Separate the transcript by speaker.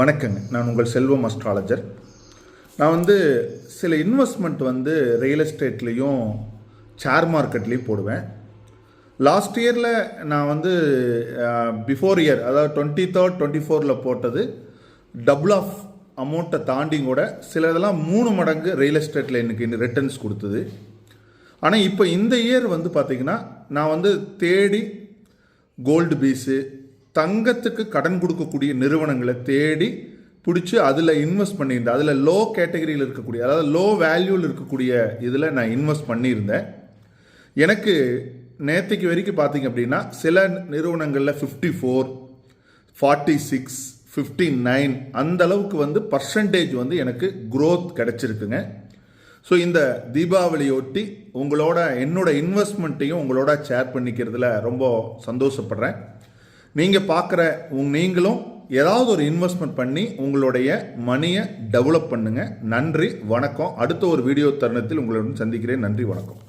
Speaker 1: வணக்கங்க. நான் உங்கள் செல்வம் அஸ்ட்ராலஜர் நான் வந்து சில இன்வெஸ்ட்மெண்ட் வந்து ரியல் எஸ்டேட்லேயும் ஷேர் மார்க்கெட்லேயும் போடுவேன். லாஸ்ட் இயரில் நான் வந்து பிஃபோர் இயர் அதாவது டுவெண்ட்டி தேர்ட் டுவெண்ட்டி ஃபோரில் போட்டது டபுள் ஆஃப் அமௌண்ட்டை தாண்டி கூட சில இதெல்லாம் மூணு மடங்கு ரியல் எஸ்டேட்டில் எனக்கு ரிட்டர்ன்ஸ் கொடுத்தது. ஆனால் இப்போ இந்த இயர் வந்து பார்த்திங்கன்னா நான் வந்து தேடி கோல்டு பீஸு தங்கத்துக்கு கடன் கொடுக்கக்கூடிய நிறுவனங்களை தேடி பிடிச்சி அதில் இன்வெஸ்ட் பண்ணியிருந்தேன். அதில் லோ கேட்டகரியில் இருக்கக்கூடிய அதாவது லோ வேல்யூவில் இருக்கக்கூடிய இதில் நான் இன்வெஸ்ட் பண்ணியிருந்தேன். எனக்கு நேற்றுக்கு வரைக்கும் பார்த்தீங்க அப்படின்னா சில நிறுவனங்களில் fifty four forty six fifty nine அந்த அளவுக்கு வந்து பர்சன்டேஜ் வந்து எனக்கு க்ரோத் கிடச்சிருக்குங்க. ஸோ இந்த தீபாவளியொட்டி உங்களோட என்னோட இன்வெஸ்ட்மெண்ட்டையும் உங்களோட ஷேர் பண்ணிக்கிறதுல ரொம்ப சந்தோஷப்படுறேன். நீங்கள் பார்க்குற உங் நீங்களும் ஏதாவது ஒரு இன்வெஸ்ட்மெண்ட் பண்ணி உங்களுடைய மணியை டெவலப் பண்ணுங்கள் நன்றி வணக்கம். அடுத்த ஒரு வீடியோ தருணத்தில் உங்களுடன் சந்திக்கிறேன். நன்றி வணக்கம்.